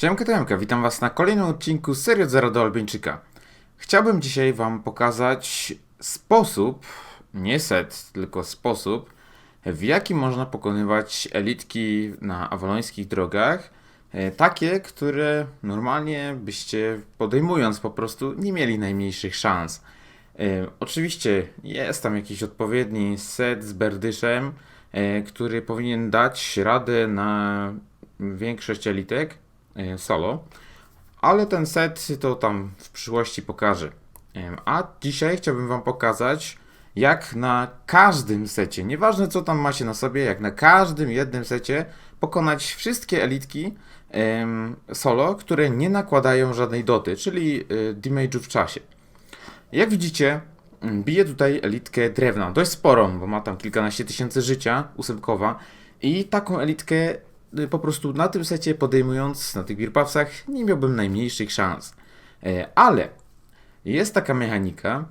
Siemka Tomka, witam Was na kolejnym odcinku serii od Zera do Albańczyka. Chciałbym dzisiaj Wam pokazać sposób, nie set, tylko sposób, w jaki można pokonywać elitki na awalońskich drogach, e, takie, które normalnie byście podejmując po prostu nie mieli najmniejszych szans. E, Oczywiście jest tam jakiś odpowiedni set z berdyszem, e, który powinien dać radę na większość elitek solo, ale ten set to tam w przyszłości pokażę. Em, A dzisiaj chciałbym Wam pokazać, jak na każdym secie, nieważne co tam macie na sobie, jak na każdym jednym secie pokonać wszystkie elitki solo, które nie nakładają żadnej doty, czyli y, damage'u w czasie. Jak widzicie, mm, bije tutaj elitkę drewna, dość sporą, bo ma tam kilkanaście tysięcy życia, ósemkowa i taką elitkę po prostu na tym secie podejmując, na tych birpawsach, nie miałbym najmniejszych szans. E, Ale jest taka mechanika,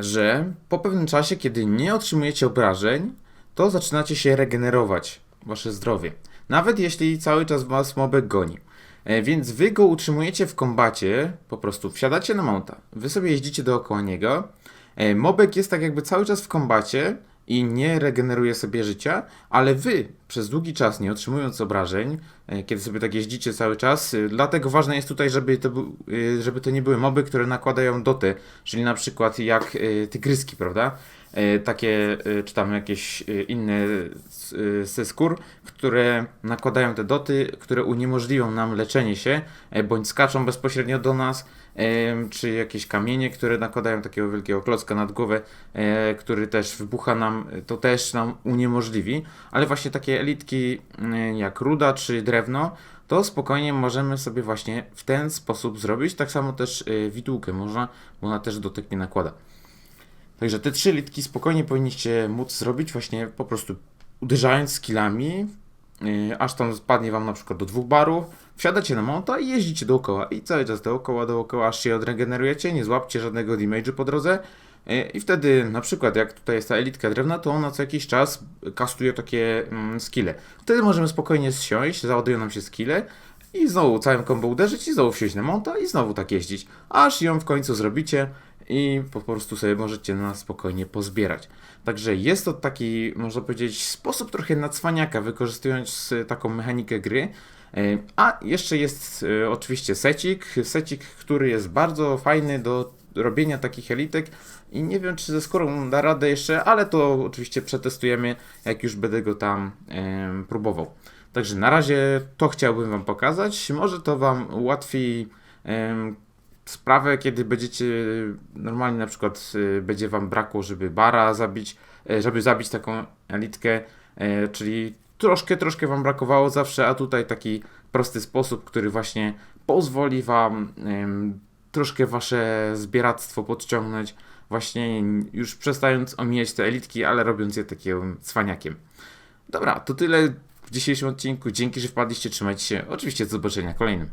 że po pewnym czasie, kiedy nie otrzymujecie obrażeń, to zaczynacie się regenerować, wasze zdrowie. Nawet jeśli cały czas was mobek goni. E, Więc wy go utrzymujecie w kombacie, po prostu wsiadacie na mounta, wy sobie jeździcie dookoła niego, e, mobek jest tak jakby cały czas w kombacie i nie regeneruje sobie życia, ale wy przez długi czas nie otrzymując obrażeń, e, kiedy sobie tak jeździcie cały czas, e, dlatego ważne jest tutaj, żeby to, e, żeby to nie były moby, które nakładają doty, czyli na przykład jak tygryski, prawda? E, Takie, e, czy tam jakieś e, inne ze skór, które nakładają te doty, które uniemożliwią nam leczenie się, bądź skaczą bezpośrednio do nas, czy jakieś kamienie, które nakładają takiego wielkiego klocka nad głowę, który też wybucha nam, to też nam uniemożliwi, ale właśnie takie elitki jak ruda czy drewno, to spokojnie możemy sobie właśnie w ten sposób zrobić. Tak samo też widółkę można, bo ona też dotyk nie nakłada. Także te trzy litki spokojnie powinniście móc zrobić właśnie po prostu uderzając skillami, yy, aż tam spadnie wam na przykład do dwóch barów, wsiadacie na monta i jeździcie dookoła. I cały czas dookoła, dookoła, aż się odregenerujecie, nie złapcie żadnego damage'u po drodze. Yy, i wtedy na przykład jak tutaj jest ta elitka drewna, to ona co jakiś czas kastuje takie mm, skille. Wtedy możemy spokojnie zsiąść, załadują nam się skille i znowu całym combo uderzyć i znowu wsiąść na monta i znowu tak jeździć, aż ją w końcu zrobicie i po prostu sobie możecie na spokojnie pozbierać. Także jest to taki, można powiedzieć, sposób trochę na cwaniaka, wykorzystując e, taką mechanikę gry. E, A jeszcze jest e, oczywiście secik, secik, który jest bardzo fajny do robienia takich elitek i nie wiem, czy ze skórą da radę jeszcze, ale to oczywiście przetestujemy, jak już będę go tam em, próbował. Także na razie to chciałbym Wam pokazać. Może to Wam ułatwi sprawę, kiedy będziecie normalnie na przykład y, będzie wam brakło, żeby bara zabić, e, żeby zabić taką elitkę, e, czyli troszkę, troszkę wam brakowało zawsze, a tutaj taki prosty sposób, który właśnie pozwoli wam troszkę wasze zbieractwo podciągnąć, właśnie już przestając omijać te elitki, ale robiąc je takim cwaniakiem. Dobra, to tyle w dzisiejszym odcinku. Dzięki, że wpadliście, trzymajcie się. Oczywiście do zobaczenia kolejnym.